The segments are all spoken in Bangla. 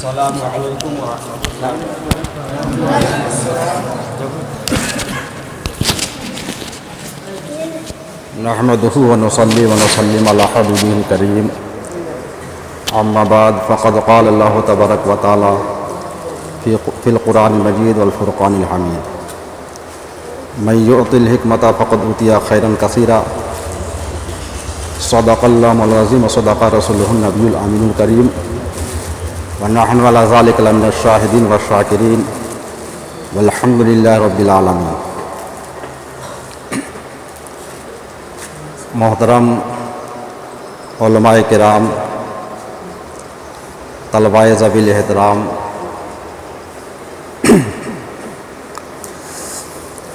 السلام عليكم ورحمة الله. نحمده ونصلي ونسلم على حبيبه الكريم. أما بعد فقد قال الله تبارك وتعالى في في القرآن المجيد والفرقان الحميد. من يؤت الحكمة فقد أوتي خيرا كثيرا. صدق الله العظيم وصدق رسوله النبي الأمين الكريم. ونحن على ذلك لمن الشاهدين والشاكرين والحمد لله رب العالمين محترم علماء کرام طلباء زبیل احترام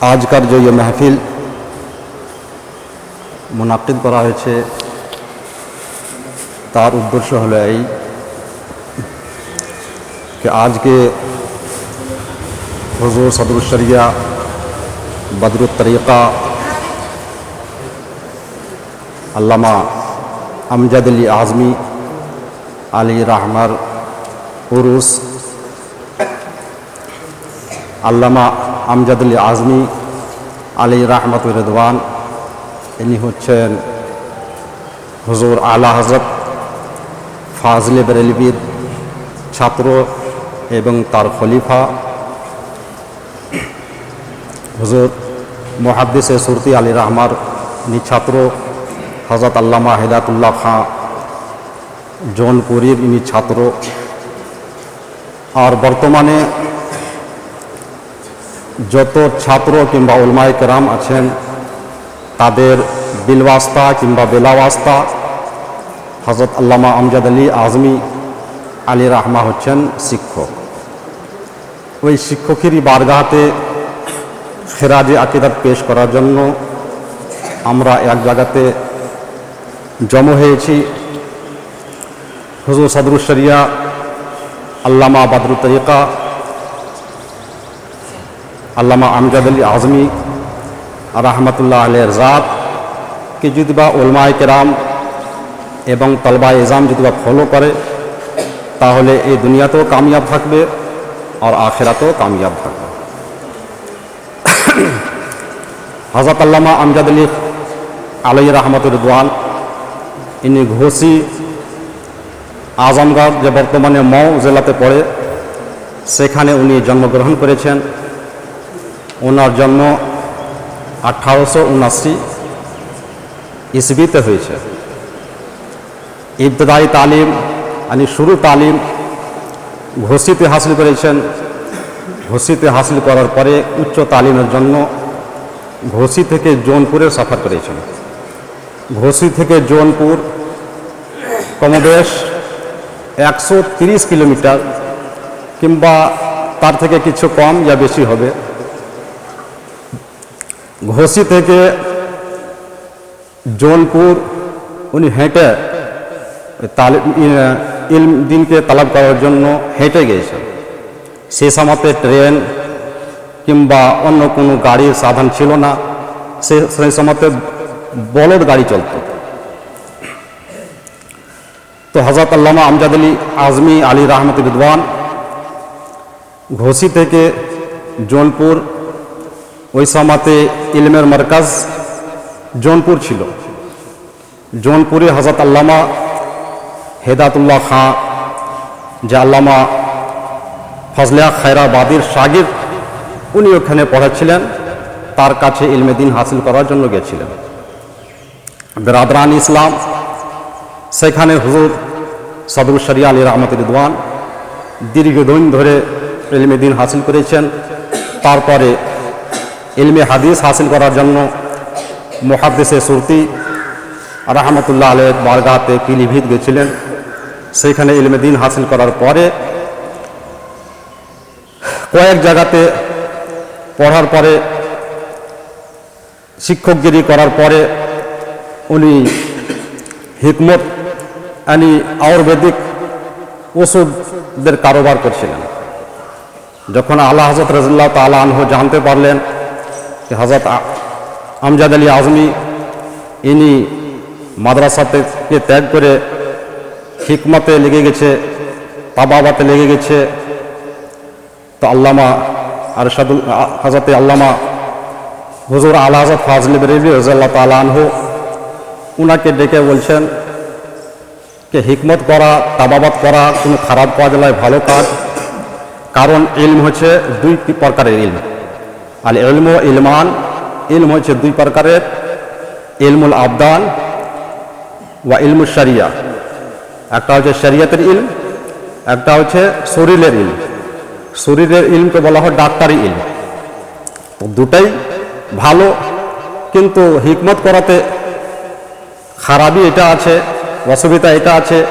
آج کر جو یہ محفل منعقد করা হয়েছে তার উদ্দেশ্য হলো এই कि आज के हजूर सदरुशरिया बदरुतरीक़ा আল্লামা আমজাদ আলী আজমি আলী রাহমার উরুস আল্লামা আমজাদ আলী আজমি আলী রাহমাতুর রেদওয়ান ইনি হচ্ছেন হুজুর আলা হজরত ফাজলে বেরেলবির ছাত্র এবং তার খলিফা। হুজুর, মহাদ্দিসে সুরতি আলী রাহমার ছাত্র হজরত আল্লামা হেদাতুল্লাহ খাঁ জৌনপুরীর ইনি ছাত্র। আর বর্তমানে যত ছাত্র কিংবা উলমায় কেরাম আছেন, তাদের বিলওয়াস্তা কিংবা বেলাওয়াস্তা হজরত আল্লামা আমজাদ আলী আজমি আলী রাহমা হচ্ছেন শিক্ষক। ওই শিক্ষকেরই বারগাহাতে খেরাজি আকিদাত পেশ করার জন্য আমরা এক জায়গাতে জম হয়েছি। হুজুর সদরুশরিয়া আল্লামা বাদরু তরিকা, আল্লামা আমজাদ আলী আজমি, রাহমাতুল্লাহ আলের জাতকে যদি বা ওলমায় কেরাম এবং তলবা এজাম যদি বা ফলো করে তাহলে এই দুনিয়াতেও কামিয়াব থাকবে আর আখেরাতেও কামিয়াব থাকবে। হজরত আল্লামা আমজাদ আলী আলাই রহমতুর দোয়ান ইনি ঘোষি আজমগড় যে বর্তমানে মৌ জেলাতে পড়ে, সেখানে উনি জন্মগ্রহণ করেছেন। ওনার জন্ম আঠারোশো উনাশি ইসবিতে হয়েছে। ইবতদায়ী তালিম মানে শুরু তালিম ঘোষিতে হাসিল করেছেন। ঘোষিতে হাসিল করার পরে উচ্চ তালিমের জন্য ঘোষি থেকে জৌনপুরে সফর করেছেন। ঘোষি থেকে জৌনপুর, কমবেশ একশো তিরিশ কিলোমিটার কিংবা তার থেকে কিছু কম या বেশি হবে। ঘোষি থেকে জৌনপুর, উনি হেঁটে তালিম ইলম দিনকে তালাব করার জন্য হেঁটে গিয়েছেন সে সময়তে ট্রেন কিংবা অন্য কোনো গাড়ির সাধন ছিল না। সে সেই সময়তে বলদ গাড়ি চলত। তো হজরত আল্লামা আমজাদ আলী আজমি আলী রাহমত বিদ্বান ঘোষি থেকে জৌনপুর, ওই সময়তে ইলমের মার্কাজ জৌনপুর ছিল। জৌনপুরে হজরত আল্লামা হেদাতুল্লাহ খাঁ, যে আল্লামা ফজলিয়া খায়রাবাদির শাগির, উনি ওখানে পড়াচ্ছিলেন, তার কাছে ইলমে দিন হাসিল করার জন্য গেছিলেন। বেরাদরান ইসলাম, সেখানে হুজুর সদরুল শরিয়া আলী রহমত রিদওয়ান দীর্ঘদিন ধরে ইলমে দিন হাসিল করেছেন। তারপরে ইলমে হাদিস হাসিল করার জন্য মহাদ্দেশে সুরতি রহমতুল্লাহ আলের বারগাতে পিলিভিত গেছিলেন। সেইখানে ইলমে দিন হাসিল করার পরে কয়েক জায়গাতে পড়ার পরে, শিক্ষকগিরি করার পরে উনি হিকমত আনি আয়ুর্বেদিক ওষুধদের কারোবার করছিলেন। যখন আল্লাহ হজরত রাজুল্লাহ তালা আনহু জানতে পারলেন যে হজরত আমজাদ আলী আজমি, ইনি মাদ্রাসা থেকে ত্যাগ করে হিকমতে লেগে গেছে, তাবাবাতে লেগে গেছে। তো আল্লামা আরশাদুল হাজরতে আল্লামা হুজুর আল হাজর ফাজলি বেরেবি রাজাল্লাহ তালানহু উনাকে ডেকে বলছেন যে, হিকমত করা, তাবাবাত করা, কোনো খারাপ কাজ নয়, ভালো কাজ। কারণ ইলম হচ্ছে দুই প্রকারের ইলম। আর ইলম ইলমান, ইলম হচ্ছে দুই প্রকারের, ইলমুল আবদান বা ইলমুল শরিয়া। একটা হচ্ছে শরিয়তের ইলম, একটা হচ্ছে শরীরের ইলম। শরীরের ইলমকে বলা হয় ডাক্তারি ইলম। তো দুটাই ভালো, কিন্তু হিকমত করাতে খারাপই এটা আছে, অসুবিধা এটা আছে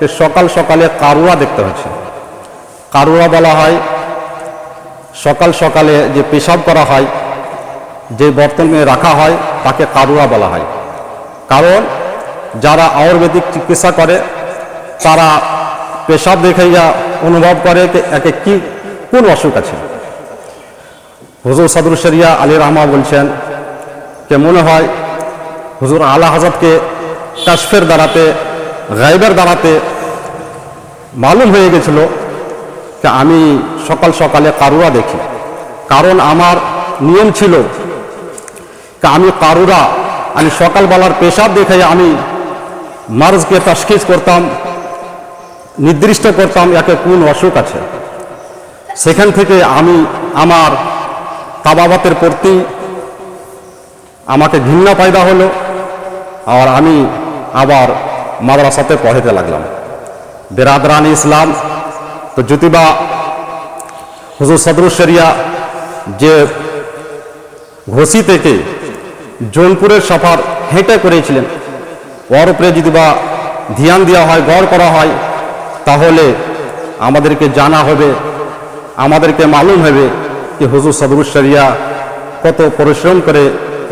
যে সকাল সকালে কারুয়া দেখতে হচ্ছে। কারুয়া বলা হয়, সকাল সকালে যে পেশাব করা হয়, যে বর্তনে রাখা হয়, তাকে কারুয়া বলা হয়। কারণ যারা আয়ুর্বেদিক চিকিৎসা করে তারা পেশাব দেখাইয়া অনুভব করে যে একে কি, কোন অসুখ আছে? হুজুর সাদুর শরিয়া আলী রহমা বলছেন যে মনে হয় হুজুর আলা হাজরতকে কাশফের দ্বারাতে গাইবের দ্বারাতে মালুম হয়ে গেছিল? যে আমি সকাল সকালে কারুরা দেখি। কারণ আমার নিয়ম ছিল যে আমি কারুরা, আমি সকালবেলার পেশাব দেখে আমি মার্জকে তশকিজ করতাম নির্দিষ্ট করতাম একে কোন অসুখ আছে? সেখান থেকে আমি আমার তাবাবাতের প্রতি আমাকে ঘৃণা পয়দা হলো, আর আমি আবার মাদ্রাসাতে পড়াতে লাগলাম। বেরাদরান ইসলাম, তো জ্যোতিবা হুজুর সদরুল শরিয়া যে ঘষি থেকে জৌনপুরের সফর হেঁটে করেছিলেন ওর উপরে যদি বা ধ্যান দেওয়া হয়, গড় করা হয় তাহলে আমাদেরকে জানা হবে, আমাদেরকে মালুম হবে যে হুজুর সদরুল শরিয়া কত পরিশ্রম করে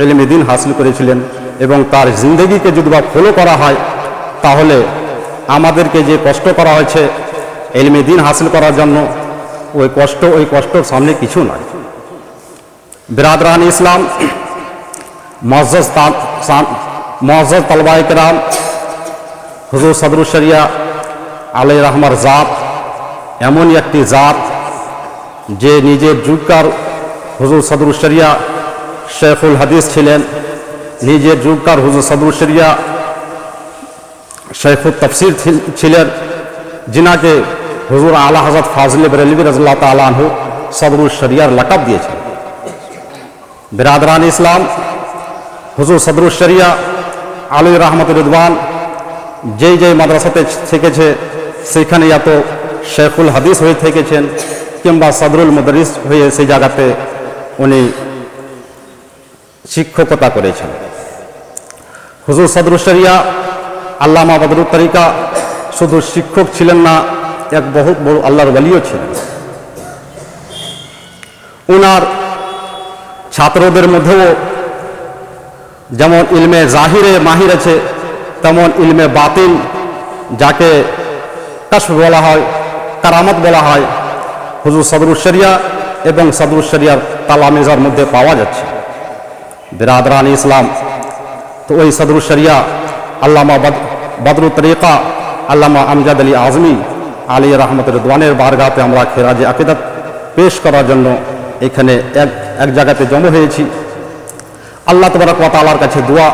এলিমে দিন হাসিল করেছিলেন এবং তার জিন্দগিকে যদি বা ফলো করা হয়, তাহলে আমাদেরকে যে কষ্ট করা হয়েছে এলমে দিন হাসিল করার জন্য, ওই কষ্ট, ওই কষ্টর সামনে কিছু নয় বিরাদরান ইসলাম মসজদ মসজদ তলবা হুজুর সদরুল শরিয়া আলাই রহমার জাত, এমনই একটি জাত যে নিজের যুগকার হুজুর সদরুল শরিয়া শেখুল হাদিস ছিলেন, নিজের যুগকার হুজুর সদরুল শরিয়া শেখুল তফসির ছিলেন, যিনাকে হুজুর আলা হজরত ফাজল বরেলবি রাজল্লাহ তালু সদরুল শরিয়ার লাকাব দিয়েছেন। বিরাদরান ইসলাম, হুজুর সদরুল শরিয়া আলী রহমত রিদওয়ান, যেই যেই মাদ্রাসাতে থেকেছে সেখানে এত শেখুল হাদিস হয়ে থেকেছেন কিংবা সদরুল মদরিস হয়ে সেই জায়গাতে উনি শিক্ষকতা করেছেন। হুজুর সদরুল শরিয়া, আল্লামা বদরুল তরিকা, শুধু শিক্ষক ছিলেন না, এক বহুত বড় আল্লাহর বলিও ছিলেন। ওনার ছাত্রদের মধ্যেও যেমন ইলমে জাহিরে মাহির আছে, তেমন ইলমে বাতিল, যাকে কাশফ বলা হয়, কারামত বলা হয়। হুজুর সদরুল শরিয়া এবং সদরুল শরিয়ার তালামেজার মধ্যে পাওয়া যাচ্ছে। বিরাদরান ইসলাম। তো ওই সদরুল শরিয়া, আল্লামা বদরু তরিকা, আল্লামা আমজাদ আলী আজমি, আলী রহমত রদওয়ানের বারগাতে আমরা খেরাজে আকিদাত পেশ করার জন্য এখানে এক এক জায়গাতে জমা হয়েছি। আল্লাহ তবরাক ওয়াতালার কাছে দোয়া,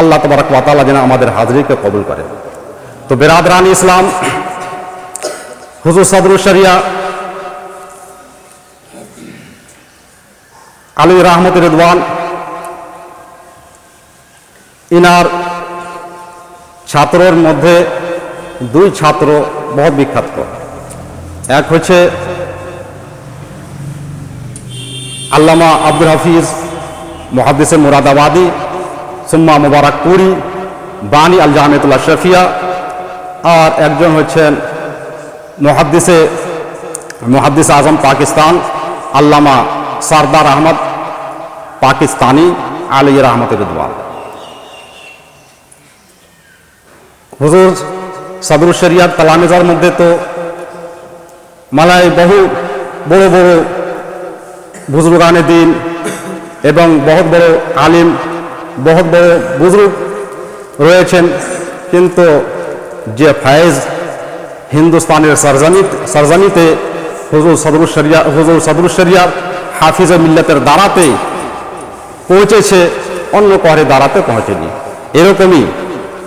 আল্লাহ তবরাক ওয়াতালা যেন আমাদের হাজরিকে কবুল করে তো বেরাদরান ইসলাম হুজুর সদরুল শরিয়া আলী রহমত রেদওয়ান, ইনার ছাত্রের মধ্যে দুই ছাত্র বহুত বিখ্যাত। এক হচ্ছে আল্লামা আব্দুল হাফিজ মহাদিসে মুরাদাবাদী, সুম্মা মুবারকপুরি বানী আল জাহামেতুল্লাহ শফিয়া, আর একজন হচ্ছেন মহাদ্দিসে, মহাদ্দিস আজম পাকিস্তান, আল্লামা সারদার আহমদ পাকিস্তানি আলী রহমত রিদওয়ান। হুজুর সদরুল শরিয়ার তালামেজার মধ্যে তো মালায় বহু বড় বড় বুজরুগানে দিন এবং বহুত বড় আলিম, বহুত বড় বুজরুগ রয়েছেন, কিন্তু যে ফায়েজ হিন্দুস্তানের সরজমি সরজমিতে হুজুর সদরুল শরিয়া হুজুর সদরুল শরিয়ার হাফিজে মিল্লাতের দ্বারাতে পৌঁছেছে, অন্য কারে দ্বারাতে পৌঁছেনি। এরকমই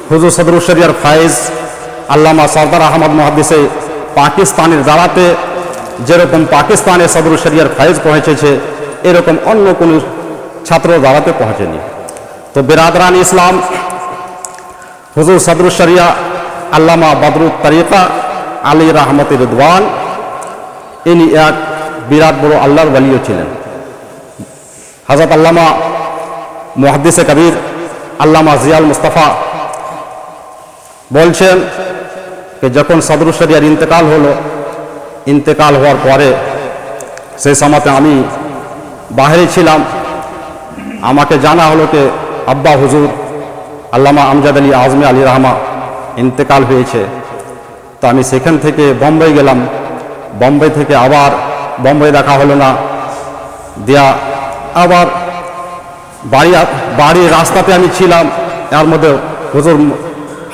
হুজুর সদরুল শরিয়ার ফায়েজ আল্লামা সর্দার আহমদ মহাদিসে পাকিস্তানের দ্বারাতে যেরকম পাকিস্তানে সদরুল শরিয়ার ফায়েজ পৌঁছেছে, এরকম অন্য কোনো ছাত্র দ্বারাতে পৌঁছেনি। তো বেরাদরান ইসলাম, হুজুর সদরুল শরিয়া আল্লামা বদরুল তরিকা আলী রহমত রিদওয়ান। ইনি এক বিরাট বড় আল্লাহর ওয়ালিও ছিলেন। হজরত আল্লামা মুহাদ্দিসে কবির আল্লামা জিয়াল মুস্তাফা বলছেন যে যখন সদরুল শরিয়ার ইন্তেকাল হলো, ইন্তেকাল হওয়ার পরে সেই সময়তে আমি বাহিরে ছিলাম। আমাকে জানা হলো যে আব্বা হুজুর আল্লামা আমজাদ আলী আজমে আলী রহমা ইন্তেকাল হয়েছে। তো আমি সেখান থেকে বম্বে গেলাম। বম্বে থেকে আবার বম্বে দেখা হলো না। দেয়া আবার বাড়ি বাড়ির রাস্তাতে আমি ছিলাম। এর মধ্যে হুজুর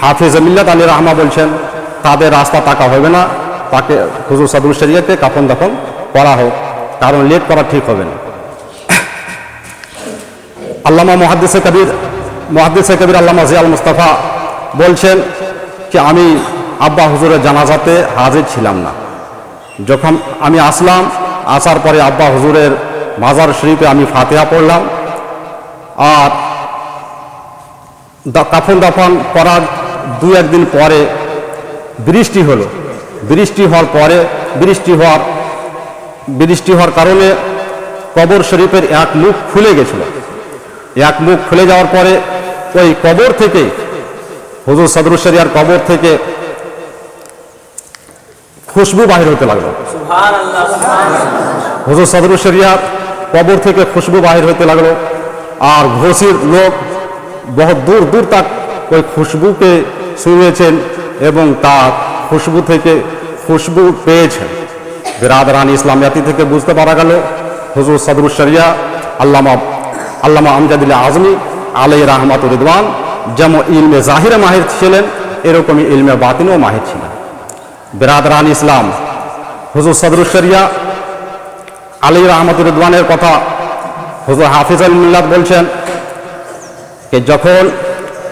হাফিজ মিল্লাত আলী রহমা বলছেন, তাদের রাস্তা তাকা হবে না। তাকে হুজুর সদরুল শরিয়াতে কাফন দাফন করা হোক। কারণ লেট করা ঠিক হবে না। আল্লামা মহাদ্দেসে কবির মহাদ্দেসে কবির আল্লামা জিয়াল মুস্তাফা বলছেন যে, আমি আব্বা হুজুরের জানাজাতে হাজির ছিলাম না। যখন আমি আসলাম, আসার পরে আব্বা হুজুরের মাজার শরীফে আমি ফাতেহা পড়লাম। আর কাফন দাফন করার দু একদিন পরে বৃষ্টি হলো। বৃষ্টি হওয়ার পরে, বৃষ্টি হওয়ার বৃষ্টি হওয়ার কারণে কবর শরীফের এক মুখ খুলে গেছিল। এক মুখ খুলে যাওয়ার পরে ওই কবর থেকে, হুজুর সদরুল শরিয়ার কবর থেকে খুশবু বাহির হতে লাগল। হুজুর সদরুল শরিয়ার কবর থেকে খুশবু বাহির হতে লাগল আর ঘোষির লোক বহু দূর দূর তক ওই খুশবুকে শুনেছেন এবং তার খুশবু থেকে খুশবু পেয়েছেন। বিরাদরান ইসলামিয়াতি থেকে বুঝতে পারা গেল হুজুর সদরুল শরিয়া আল্লামা আল্লামা আমজাদুল্লাহ আজমি আলাই রহমাত রিদওয়ান যেমন ইলমে জাহিরে মাহির ছিলেন এরকমই ইলমে বাতিনও মাহির ছিলেন। বিরাদরান ইসলাম। হুজুর সদরুল শরিয়া আলী রহমত রিদওয়ানের কথা হুজুর হাফিজ আল বলছেন যে যখন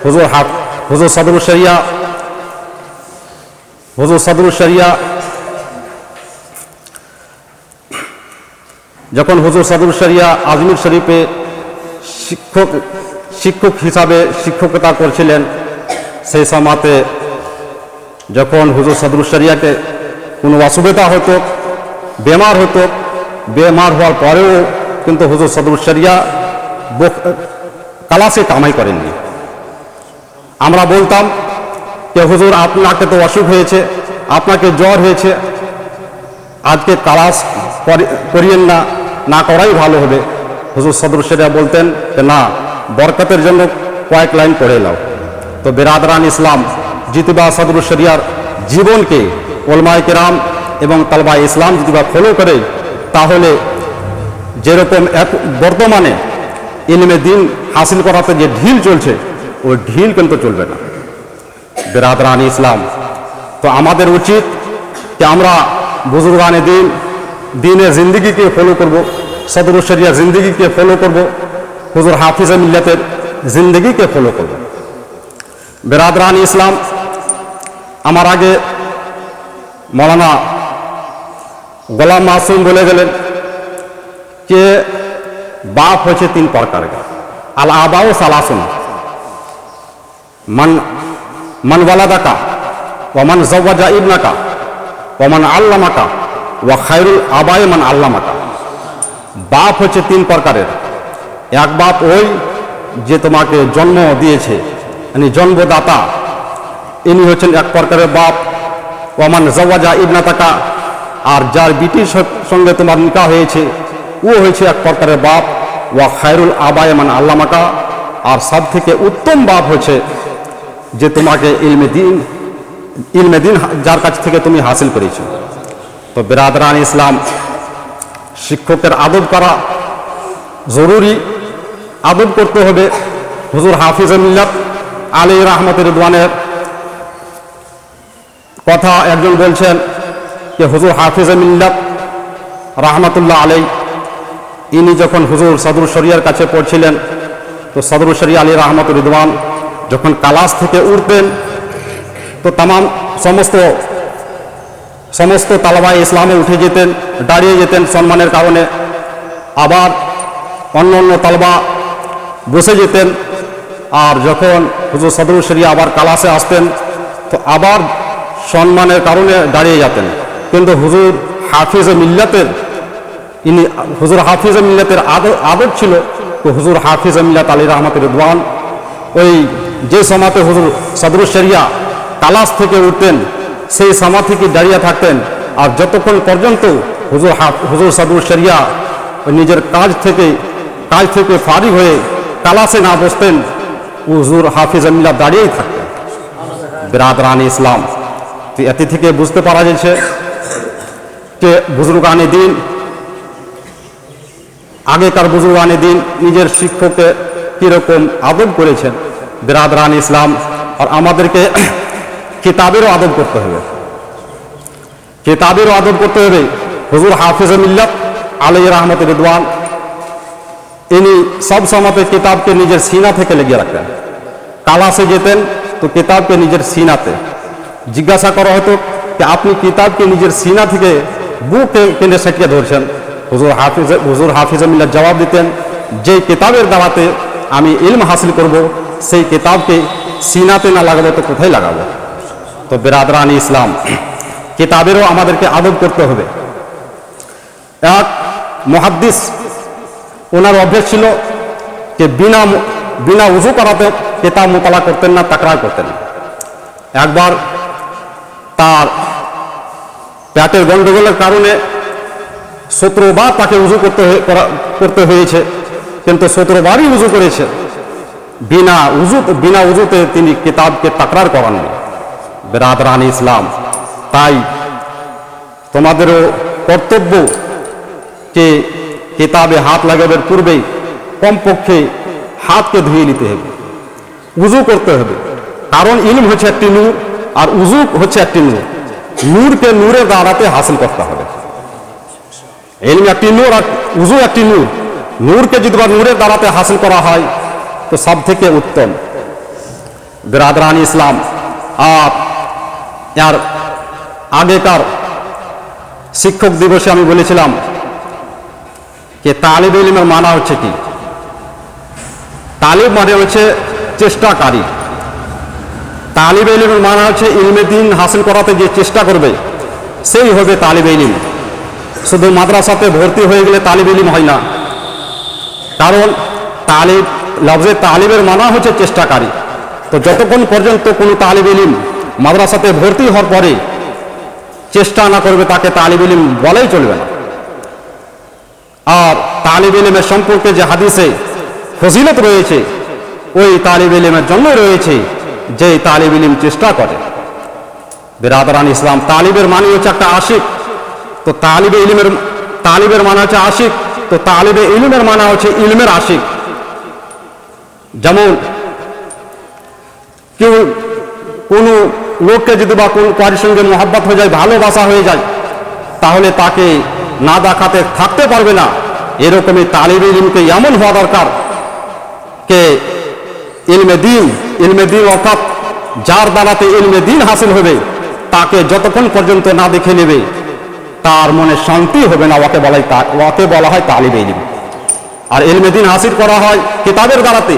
হুজুর হাফ হুজুর সদরুল শরিয়া হুজুর সদরুল শরিয়া যখন হুজুর সদরুল শরিয়া আজমির শরীফে শিক্ষক শিক্ষক হিসাবে শিক্ষকতা করছিলেন, সেই সময়তে যখন হুজুর সদরুল শরিয়াকে কোনো অসুবিধা হতো, বেমার হতো, বেমার হওয়ার পরেও কিন্তু হুজুর সদরুল শরিয়া কালাসে কামাই করেননি। আমরা বলতাম যে, হুজুর, আপনাকে তো অসুখ হয়েছে, আপনাকে জ্বর হয়েছে, আজকে কালাস করি- করিয়েন না না করাই ভালো হবে। হুজুর সদরুল শরিয়া বলতেন যে, না, বরকতের জন্য কয়েক লাইন পড়ে নাও। তো বেরাদরান ইসলাম জিতবা সদরুল শরিয়ার জীবনকে ওলমায় কেরাম এবং তালবা ইসলাম যদি বা ফলো করে, তাহলে যেরকম এক বর্তমানে ইলমে দিন হাসিল করাতে যে ঢিল চলছে, ওই ঢিল কিন্তু চলবে না। বেরাদরান ইসলাম, তো আমাদের উচিত যে আমরা বুজুর্গানে দিন, দিনে জিন্দগিকে ফলো করব সদরুল শরিয়া জিন্দগিকে ফলো করব, হুজুর হাফিজ মিল্লাতের জিন্দগিকে ফলো করব। বেরাদরান ইসলাম আমার আগে মৌলানা গোলাম মাসুম বলে গেলেন যে, বাপ হয়েছে তিন প্রকার। আল আবাও সালাসুন। মান মান ওয়ালাদাকা ওমান জওয়াজা ইবনাকা ওমান আল্লামাকা ওয়া খায়রুল আবায় মান আল্লামাকা। বাপ হচ্ছে তিন প্রকারের। এক বাপ ওই যে তোমাকে জন্ম দিয়েছে মানে জন্মদাতা ইনি হচ্ছেন এক প্রকারের বাপ। ওমান জওয়াজা ইবনাতাকা, আর যার বিটির সঙ্গে তোমার নিকা হয়েছে, ও হয়েছে এক প্রকারের বাপ। ওয়া খায়রুল আবায় মান আল্লামাকা, আর সব থেকে উত্তম বাপ হচ্ছে যে তোমাকে ইলমে দিন ইলমে দিন যার কাছ থেকে তুমি হাসিল করেছ। তো বেরাদরান ইসলাম শিক্ষকের আদব করা জরুরি। আদব করতে হবে হুজুর হাফিজ মিল্লাত আলী রহমতের দোয়ানের কথা একজন বলছেন যে, হুজুর হাফিজ মিল্লাত রাহমাতুল্লাহ আলাই ইনি যখন হুজুর সদর শরিয়ার কাছে পড়ছিলেন, তো সদর শরিয়া আলী রহমত রিদওয়ান যখন কালাস থেকে উঠতেন তো তাম সমস্ত সমস্ত তালাবাই ইসলামে উঠে যেতেন, দাঁড়িয়ে যেতেন সম্মানের কারণে। আবার অন্য অন্য তালবা বসে যেতেন। আর যখন হুজুর সদর শরিয়া আবার কালাসে আসতেন, তো আবার সম্মানের কারণে দাঁড়িয়ে যেতেন। কিন্তু হুজুর হাফিজ মিল্লাতের, ইনি হুজুর হাফিজ মিল্লাতের আদর আদর ছিল, তো হুজুর হাফিজ মিল্লাত আলী রহমত রিদওয়ান ওই যে সমাতে হুজুর সদর শরিয়া কালাস থেকে উঠতেন, সেই সমা থেকে দাঁড়িয়ে থাকতেন, আর যতক্ষণ পর্যন্ত হুজুর হুজুর সদর শরিয়া নিজের কাজ থেকে কাজ থেকে ফারিগ হয়ে কালাসে না বসতেন, হুজুর হাফিজ মিল্লা দাঁড়িয়েই থাকতেন। বিরাদরান ইসলাম। তো এতে থেকে বুঝতে পারা যাচ্ছে যে বুজুর্গানে দিন, আগেকার বুজুর্গানে দিন নিজের শিক্ষককে কীরকম আদব করেছেন? বিরাদরান ইসলাম, আর আমাদেরকে কিতাবেরও আদব করতে হবে। কিতাবেরও আদব করতে হবে। হুজুর হাফিজ মিল্লাত আলী রহমত রিদওয়ান, ইনি সব সময়তে কিতাবকে নিজের সিনা থেকে লেগে রাখতেন। কালাসে যেতেন, তো কিতাবকে নিজের সিনাতে জিজ্ঞাসা করা হতো যে আপনি কিতাবকে নিজের সিনা থেকে বুকে কেন্দ্রে সেটিয়ে ধরছেন। হুজুর হাফিজ হুজুর হাফিজ মিল্লার জবাব দিতেন, যে কিতাবের দাওয়াতে আমি ইলম হাসিল করব, সেই কিতাবকে সিনাতে না লাগাবো তো কোথায় লাগাবো? তো বেরাদরানি ইসলাম, কিতাবেরও আমাদেরকে আদব করতে হবে। এক মহাদ্দিস, ওনার অভ্যেস ছিল যে বিনা বিনা উজু করাতে কেতাব মোতালা করতেন না, তাকরার করতেন। একবার পেটের গন্ডগোলের কারণে সতেরোবার তাকে উজু করতে করতে হয়েছে। কিন্তু সতেরোবারই উজু করেছে। বিনা উজু, বিনা উজুতে তিনি কিতাবকে তাকরার করাননি বেরাদরান ইসলাম। তাই তোমাদেরও কর্তব্য যে কিতাবে হাত লাগাবার পূর্বেই কমপক্ষে হাতকে ধুয়ে নিতে হবে। উজু করতে হবে। কারণ ইলম হচ্ছে একটি নূর। আর উজু হচ্ছে একটি নূর। নূরকে নূরের দ্বারাতে হাসিল করতে হবে। ইলম একটি নূর আর উজু একটি নূর। নূরকে যদি বা নূরের দ্বারাতে হাসিল করা হয়, তো সব থেকে উত্তম। বিরাদরান ইসলাম। আর আর আগেকার শিক্ষক দিবসে আমি বলেছিলাম যে তালিব ইলিমের মানা হচ্ছে কি? তালিব মানে হচ্ছে চেষ্টাকারী। তালিব ইলিমের মানা হচ্ছে, ইলমে দিন হাসিল করাতে যে চেষ্টা করবে। সেই হবে তালিব ইলিম শুধু মাদ্রাসাতে ভর্তি হয়ে গেলে তালিব ইলিম হয় না। কারণ তালিব, লফজে তালিবের মানা হচ্ছে চেষ্টাকারী। তো যতক্ষণ পর্যন্ত কোনো তালিব ইলিম মাদ্রাসাতে ভর্তি হওয়ার পরে চেষ্টা না করবে, তাকে তালিব ইলিম বলাই চলবে না। আর তালিব ইলিমের সম্পর্কে যে হাদিসে ফজিলত রয়েছে, ওই তালিব ইলিমের জন্য রয়েছে যে তালিব ইলিম চেষ্টা করে। বিরাদরান ইসলাম, তালিবের মানে হচ্ছে একটা আশিক। তো তালিবে ইলিমের, তালিবের মানে হচ্ছে আশিক, তো তালিবে ইলিমের মানে হচ্ছে ইলমের আশিক। যেমন, কেউ কোনো লোককে যদি বা কোন কারোর সঙ্গে মহাব্বত হয়ে যায়, ভালোবাসা হয়ে যায়, তাহলে তাকে না দেখাতে থাকতে পারবে না। এরকমই তালিব ইলিমকে এমন হওয়া দরকার, কে ইলমে দিন ইলমে দিন অর্থাৎ যার দ্বারাতে ইলমে দিন হাসিল হবে, তাকে যতক্ষণ পর্যন্ত না দেখে নেবে, তার মনে শান্তি হবে না ওকে বলাই ওকে বলা হয় তালিব ইলম। আর ইলমে দিন হাসিল করা হয় কিতাবের দ্বারাতে,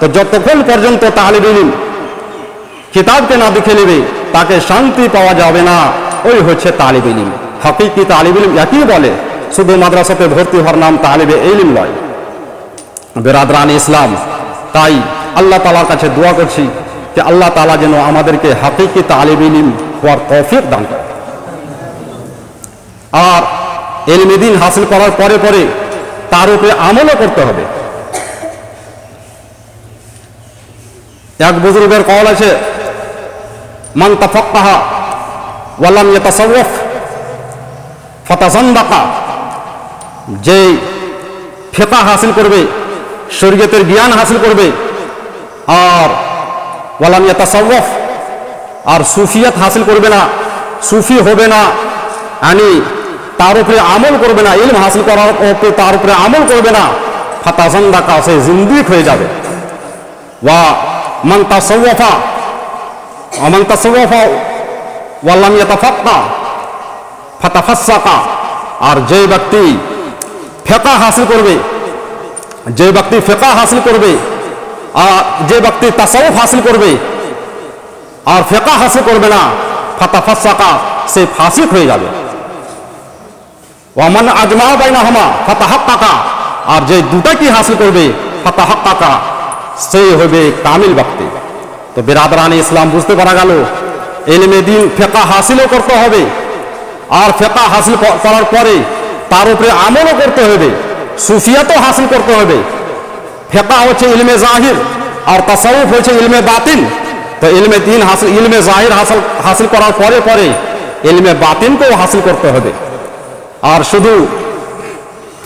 তো যতক্ষণ পর্যন্ত তালিব ইলম কিতাবকে না দেখে নেবে, তাকে শান্তি পাওয়া যাবে না, ওই হচ্ছে তালিব ইলিম। হকিকি তালিব ইলিম একই বলে, শুধু মাদ্রাসাতে ভর্তি হওয়ার নাম তালিবে ইলিম নয়। বেরাদরান ইসলাম, তাই আল্লাহ তালার কাছে দোয়া করছি যে আল্লাহ তালা যেন আমাদেরকে হাকিকি তালিব ইলিম হওয়ার তৌফিক দান করে। আর এলমে দিন হাসিল করার পরে পরে তার উপরে আমলও করতে হবে। এক বুজুর্গের কল আছে, মান তাফাক্কাহা ওয়ালাম ইয়াতাসাওয়াফ ফাতাজান্দাকা যে ফেকা হাসিল করবে, শরীয়তের জ্ঞান হাসিল করবে আর ওয়ালাম ইয়াতাসাওয়াফ আর সুফিয়াত হাসিল করবে না সুফি হবে না আনি তার উপরে আমল করবে না ইলম হাসিল করার উপরে তার উপরে আমল করবে না ফাতাজান্দা কাছে জিন্দিক হয়ে যাবে ওয়া মান তাসাওয়াফা ومن تصوف ولم يتفقه ফাতাফাসাকা আর যে ব্যক্তি ফেকা হাসিল করবে যে ব্যক্তি ফেকা হাসিল করবে আর যে ব্যক্তি তাসাউফ হাসিল করবে আর ফেকা হাসিল করবে না, ফাতাফাসাকা, সে ফাসিক হয়ে যাবে। ওয়ামান আজমা বাইনা হামা ফাতাহাক্কাকা, আর যে দুটা কি হাসিল করবে, ফাতাহাক্কাকা সেই হবে কামিল ব্যক্তি। তো বেরাদরানি ইসলাম বুঝতে পারা গেল, এলমে দিন ফেকা হাসিলও করতে হবে, আর ফেকা হাসিল করার পরে তার উপরে আমলও করতে হবে, সুফিয়াতও হাসিল করতে হবে। ফেকা হচ্ছে ইলমে জাহির আর তাসাউফ হচ্ছে ইলমে বাতিন। তো ইলমে দিন হাসিল ইলমে জাহির হাসিল হাসিল করার পরে পরে ইলমে বাতিনকেও হাসিল করতে হবে। আর শুধু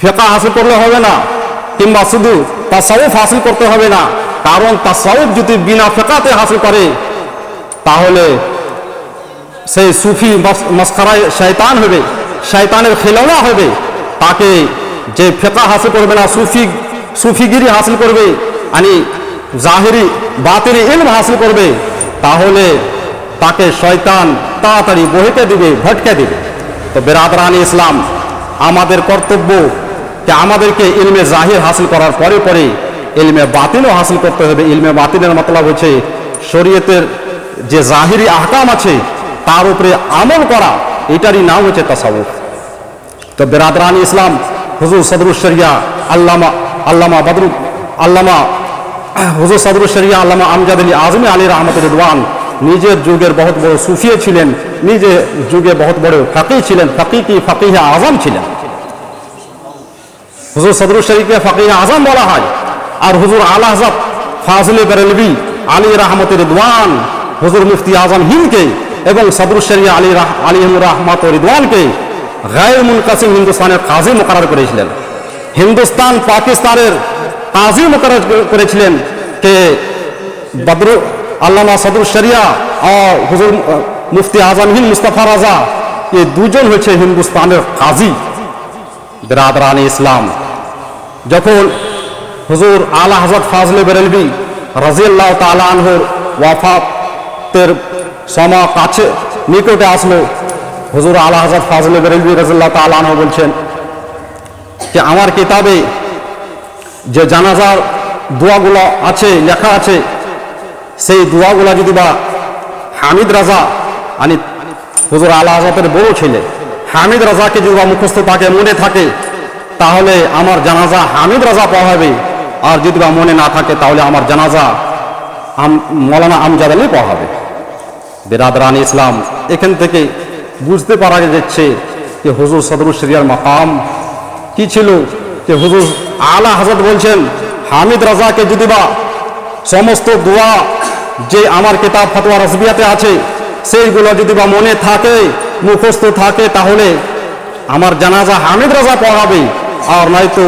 ফেকা হাসিল করলে হবে না, কিংবা শুধু তাসাউফ হাসিল করতে হবে না, কারণ তাসাউফ যদি বিনা ফেকাতে হাসিল করে, তাহলে সেই সুফি মস- মস্করায় শয়তান হবে, শয়তানের খেলনা হবে। তাকে যে ফেকা হাসিল করবে না, সুফি সুফিগিরি হাসিল করবে আনি জাহিরি বাতিরি ইলম হাসিল করবে, তাহলে তাকে শয়তান তাড়াতাড়ি বহিকে দিবে, ভটকে দিবে। তো বেরাদরানি ইসলাম, আমাদের কর্তব্য যে আমাদেরকে ইলমে জাহির হাসিল করার পরে পরে ইলমে বাতিনও হাসিল করতে হবে। ইলমে বাতিনের মতলব হচ্ছে শরীয়তের যে জাহিরি আহকাম আছে, তার উপরে আমল করা, এটারই নাম হচ্ছে তাসাউফ। তো বেরাদরানি ইসলাম, হুজুর সদরুশরিয়া আল্লামা আল্লামা বদরু আল্লামা হুজুর সদরুশরিয়া আল্লামা আমজাদ আলী আজমি আলী রহমত রিদওয়ান নিজের যুগের বহুত বড় সুফিয়ে ছিলেন নিজের যুগে বহুত বড় ফাঁকি ছিলেন, ফাঁকি কি ফাঁকিহে আজম ছিলেন। হুজুর সদরুল শরীফকে ফকিহ আজম বলা হয়। আর হুজুর আল হজরত ফাজলে বেরেলবি আলী রহমতের রিদওয়ান হুজুর মুফতি আজম হিন্দকে এবং সদরুল শরিয়া আলী আলী রহমত রিদওয়ানকে গায়ের মুনকাসিম হিন্দুস্তানের কাজী মোকার করেছিলেন। হিন্দুস্তান পাকিস্তানের কাজী মোকার করেছিলেন কে? বদরু আল্লামা সদরুল শরিয়া আর হুজুর মুফতি আজম হিন্দ মুস্তফা রাজা। এই দুজন হচ্ছে হিন্দুস্তানের কাজী। বিরাদরান ইসলাম। যখন হুজুর আলা হজরত ফাজলে বেরেলবি রাজিয়াল্লাহ তালা আনহুর ওয়াফাতের সমা কাছে নিকটে আসলো, হুজুর আলা হজরত ফাজলে বেরেলবি রাজিয়াল্লাহ তালা আনহু বলছেন যে আমার কিতাবে যে জানাজার দোয়াগুলো আছে, লেখা আছে, সেই দোয়াগুলো যদি বা হামিদ রাজা আনি হুজুর আলা আজাতের বড় ছেলে, হামিদ রাজাকে যদি বা মুখস্থ থাকে, মনে থাকে, তাহলে আমার জানাজা হামিদ রাজা পড়াবে আর যদি বা মনে না থাকে, তাহলে আমার জানাজা আম- মৌলানা আমজাদ আলী পড়াবে বেরাদরান ইসলাম এখান থেকে বুঝতে পারা যাচ্ছে যে হুজুর সদরুল শরিয়ার মাকাম কি ছিল? যে হুজুর আলা হাজত বলছেন, হামিদ রাজাকে যদি বা সমস্ত দোয়া যে আমার কিতাব ফতোয়া রসবিয়াতে আছে, সেইগুলো যদি বা মনে থাকে, মুখস্থ থাকে, তাহলে আমার জানাজা হামিদ রাজা পড়াবে, আর নয়তো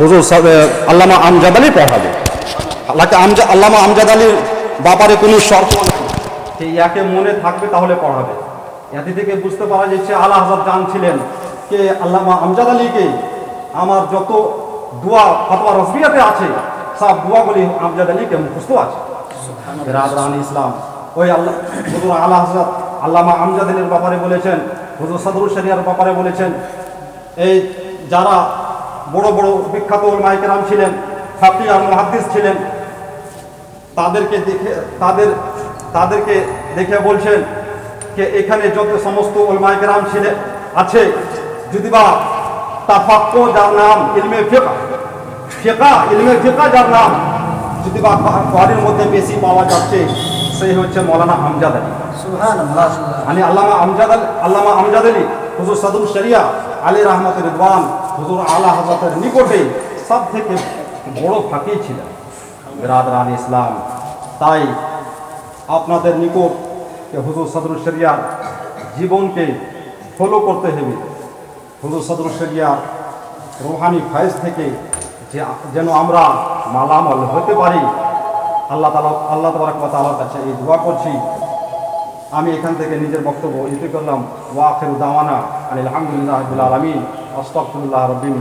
হুজুর আল্লামা আমজাদ আলী পড়াবে। আমজা, আল্লামা আমজাদ আলীর ব্যাপারে কোনো শর্ত নেই। যে ইয়াকে মনে থাকবে তাহলে পড়াবে। এতে থেকে বুঝতে পারা যাচ্ছে আল্লাহ হাজার জানছিলেন কে আল্লামা আমজাদ আলীকে আমার যত দোয়া ফতোয়া রসবিয়াতে আছে সব দোয়াগুলি আমজাদ আলীকে মুখস্থ আছে। রাজরান ইসলাম ওই আল্লাহ হুজুর আল্লাহ হজরত আল্লামা আমজাদ আলীর ব্যাপারে বলেছেন হুজুর সদরুল শরিয়ার ব্যাপারে বলেছেন এই যারা বড় বড় বিখ্যাত মাইকেরাম ছিলেন ফাকি আর মহাদ্দিস ছিলেন তাদেরকে দেখে তাদের তাদেরকে দেখে বলছেন যে এখানে যত সমস্ত ওলমাইকেরাম ছিলেন আছে যদি বা তাফাক্ক যার নাম ইলমে ফেকা ফেকা ইলমে ফেকা যার নাম। যদি বা কোয়ারির মধ্যে বেশি পাওয়া যাচ্ছে সেই হচ্ছে মৌলানা আমজাদ আলী। মানে আল্লামা আমজাদ আলী আল্লামা আমজাদ আলী হুজুর সাদুল শরিয়া আলী রহমত রিদওয়ান হুজুর আলা হজরতের নিকটে সব থেকে বড় ফাঁকি ছিলেন। বিরাদরান ইসলাম। তাই আপনাদের নিকট হুজুর সদরুল শরিয়ার জীবনকে ফলো করতে হবে। হুজুর সদর শরিয়ার রোহানি ফায়েজ থেকে যে যেন আমরা মালামাল হতে পারি, আল্লাহ তালা, আল্লাহ তবরাক তালার কাছে এই দোয়া করছি। আমি এখান থেকে নিজের বক্তব্য ইতি করলাম। ওয়াখির দাওয়ানা আলহামদুলিল্লাহ আলমিন। আস্তফুল্লাহ রবিন